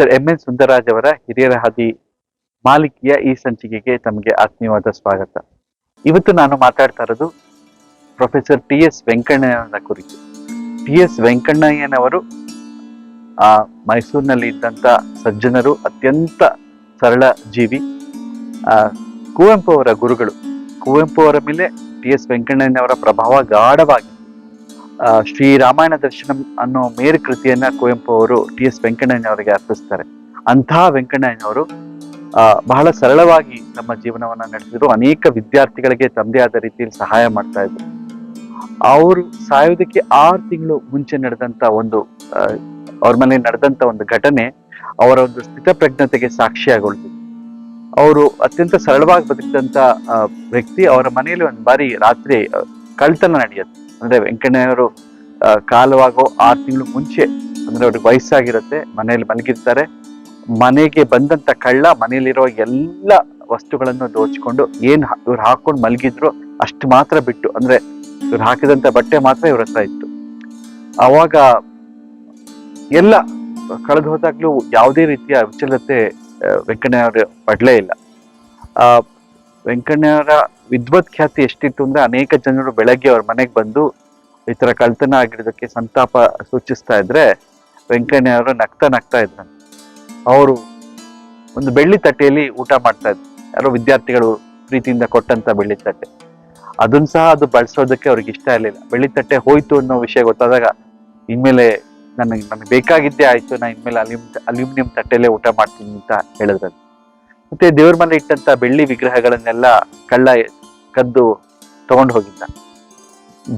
Sir M N Sundararaj ಅವರ ಹಿರಿಯರ ಹಾದಿ ಮಾಲಿಕೆಯ ಈ ಸಂಚಿಕೆಗೆ ತಮಗೆ ಆತ್ಮೀಯವಾದ ಸ್ವಾಗತ. ಇವತ್ತು ನಾನು ಮಾತಾಡ್ತಾ ಇರೋದು ಪ್ರೊಫೆಸರ್ ಟಿ ಎಸ್ ವೆಂಕಣ್ಣಯ್ಯನ ಕುರಿತು. ಟಿ ಎಸ್ ವೆಂಕಣ್ಣಯ್ಯನವರು, ಆ, ಮೈಸೂರಿನಲ್ಲಿ ಇದ್ದಂಥ ಸಜ್ಜನರು, ಅತ್ಯಂತ ಸರಳ ಜೀವಿ ಕುವೆಂಪು ಅವರ ಗುರುಗಳು. ಕುವೆಂಪು ಅವರ ಮೇಲೆ ಟಿ ಎಸ್ ವೆಂಕಣ್ಣಯ್ಯನವರ ಪ್ರಭಾವ ಗಾಢವಾಗಿ ಶ್ರೀ ರಾಮಾಯಣ ದರ್ಶನಂ ಅನ್ನೋ ಮೇರು ಕೃತಿಯನ್ನ ಕುವೆಂಪು ಅವರು ಟಿ ಎಸ್ ವೆಂಕಣ್ಣಯ್ಯನವರಿಗೆ ಅರ್ಪಿಸ್ತಾರೆ. ಅಂತಹ ವೆಂಕಣ್ಣಯ್ಯನವರು ಬಹಳ ಸರಳವಾಗಿ ನಮ್ಮ ಜೀವನವನ್ನ ನಡೆಸಿದ್ರು. ಅನೇಕ ವಿದ್ಯಾರ್ಥಿಗಳಿಗೆ ತಂದೆ ಆದ ರೀತಿಯಲ್ಲಿ ಸಹಾಯ ಮಾಡ್ತಾ ಇದ್ರು. ಅವರು ಸಾಯೋದಕ್ಕೆ ಆರು ತಿಂಗಳು ಮುಂಚೆ ನಡೆದಂತ ಒಂದು ಅವ್ರ ಮನೆ ನಡೆದಂತ ಒಂದು ಘಟನೆ ಅವರ ಒಂದು ಸ್ಥಿತಪ್ರಜ್ಞತೆಗೆ ಸಾಕ್ಷಿಯಾಗೊಳ್ತಿದೆ ಅವರು ಅತ್ಯಂತ ಸರಳವಾಗಿ ಬದುಕಿದಂತ ವ್ಯಕ್ತಿ ಅವರ ಮನೆಯಲ್ಲಿ ಒಂದು ಬಾರಿ ರಾತ್ರಿ ಕಳ್ತನ ನಡೆಯುತ್ತೆ. ಅಂದ್ರೆ ವೆಂಕಣ್ಣನವರು ಆ, ಕಾಲವಾಗೋ ಆರು ತಿಂಗಳು ಮುಂಚೆ ಅಂದ್ರೆ ಅವ್ರಿಗೆ ವಯಸ್ಸಾಗಿರುತ್ತೆ ಮನೆಯಲ್ಲಿ ಮಲಗಿರ್ತಾರೆ. ಮನೆಗೆ ಬಂದಂತ ಕಳ್ಳ ಮನೆಯಲ್ಲಿರೋ ಎಲ್ಲ ವಸ್ತುಗಳನ್ನು ದೋಚಿಕೊಂಡು ಏನ್ ಇವ್ರು ಹಾಕೊಂಡು ಮಲಗಿದ್ರು ಅಷ್ಟು ಮಾತ್ರ ಬಿಟ್ಟು ಅಂದ್ರೆ ಇವ್ರು ಹಾಕಿದಂತ ಬಟ್ಟೆ ಮಾತ್ರ ಇವ್ರ ಹತ್ರ ಇತ್ತು. ಅವಾಗ ಎಲ್ಲ ಕಳೆದು ಹೋದಾಗ್ಲೂ ಯಾವುದೇ ರೀತಿಯ ವಿಚಲತೆ ವೆಂಕಣ್ಣಯ್ಯವರ ಪಡಲೇ ಇಲ್ಲ. ಆ ವೆಂಕಣ್ಣಯ್ಯನವರ ವಿದ್ವತ್ ಖ್ಯಾತಿ ಎಷ್ಟಿತ್ತು ಅಂದ್ರೆ ಅನೇಕ ಜನರು ಬೆಳಗ್ಗೆ ಅವ್ರ ಮನೆಗೆ ಬಂದು ಈ ತರ ಕಳ್ತನ ಆಗಿರೋದಕ್ಕೆ ಸಂತಾಪ ಸೂಚಿಸ್ತಾ ಇದ್ರೆ ಅವರು ನಗ್ತಾ ನಗ್ತಾ ಇದ್ರು. ಅವರು ಒಂದು ಬೆಳ್ಳಿ ತಟ್ಟೆಯಲ್ಲಿ ಊಟ ಮಾಡ್ತಾ ಇದ್ರು. ಯಾರೋ ವಿದ್ಯಾರ್ಥಿಗಳು ಪ್ರೀತಿಯಿಂದ ಕೊಟ್ಟಂತ ಬೆಳ್ಳಿ ತಟ್ಟೆ. ಅದನ್ನ ಸಹ ಅದು ಬಳಸೋದಕ್ಕೆ ಅವ್ರಿಗೆ ಇಷ್ಟ ಇರಲಿಲ್ಲ. ಬೆಳ್ಳಿ ತಟ್ಟೆ ಹೋಯ್ತು ಅನ್ನೋ ವಿಷಯ ಗೊತ್ತಾದಾಗ ಇನ್ಮೇಲೆ ನನಗೆ ನನಗೆ ಬೇಕಾಗಿದ್ದೇ ಆಯ್ತು, ನಾ ಇನ್ಮೇಲೆ ಅಲ್ಯೂಮ್, ಅಲ್ಯೂಮಿನಿಯಂ ತಟ್ಟೆಲ್ಲೇ ಊಟ ಮಾಡ್ತೀನಿ ಅಂತ ಹೇಳಿದ್ರು ಮತ್ತೆ ದೇವ್ರ ಮನೆ ಇಟ್ಟಂತ ಬೆಳ್ಳಿ ವಿಗ್ರಹಗಳನ್ನೆಲ್ಲ ಕಳ್ಳ ಕದ್ದು ತಗೊಂಡು ಹೋಗಿದ್ದ.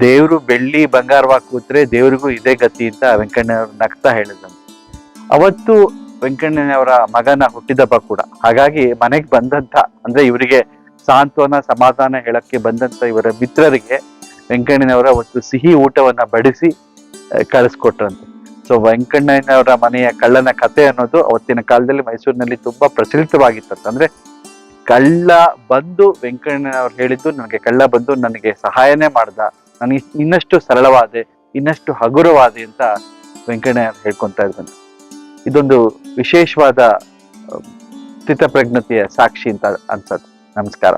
ದೇವರು ಬೆಳ್ಳಿ ಬಂಗಾರವಾಗಿ ಕೂತ್ರೆ ದೇವ್ರಿಗೂ ಇದೇ ಗತಿ ಅಂತ ವೆಂಕಣ್ಣನವರು ನಗ್ತಾ ಹೇಳಿದ್ರು. ಅವತ್ತು ವೆಂಕಣ್ಣನವರ ಮಗನ ಹುಟ್ಟಿದಬ್ಬ ಕೂಡ. ಹಾಗಾಗಿ ಮನೆಗೆ ಬಂದಂತ, ಅಂದ್ರೆ ಇವರಿಗೆ ಸಾಂತ್ವನ, ಸಮಾಧಾನ ಹೇಳಕ್ಕೆ ಬಂದಂತ ಇವರ ಮಿತ್ರರಿಗೆ ವೆಂಕಣ್ಣನವರ ಒಂದು ಸಿಹಿ ಊಟವನ್ನ ಬಡಿಸಿ ಕಳಿಸ್ಕೊಟ್ರಂತೆ. ಸೊ ವೆಂಕಣ್ಣನವರ ಮನೆಯ ಕಳ್ಳನ ಕತೆ ಅನ್ನೋದು ಅವತ್ತಿನ ಕಾಲದಲ್ಲಿ ಮೈಸೂರಿನಲ್ಲಿ ತುಂಬಾ ಪ್ರಚಲಿತವಾಗಿತ್ತಂತ. ಅಂದ್ರೆ ಕಳ್ಳ ಬಂದು ವೆಂಕಣ್ಣನವ್ರು ಹೇಳಿದ್ದು ನನಗೆ ಕಳ್ಳ ಬಂದು ನನಗೆ ಸಹಾಯನೇ ಮಾಡ್ದ. ನನಗೆ ಇನ್ನಷ್ಟು ಸರಳವಾದೆ, ಇನ್ನಷ್ಟು ಹಗುರವಾದೆ ಅಂತ ವೆಂಕಣ್ಣ ಅವ್ರು ಹೇಳ್ಕೊಂತಾ ಇದ್ದಾನೆ. ಇದೊಂದು ವಿಶೇಷವಾದ ಸ್ಥಿತಪ್ರಜ್ಞತೆಯ ಸಾಕ್ಷಿ ಅಂತ ಅನ್ಸತ್ತೆ. ನಮಸ್ಕಾರ.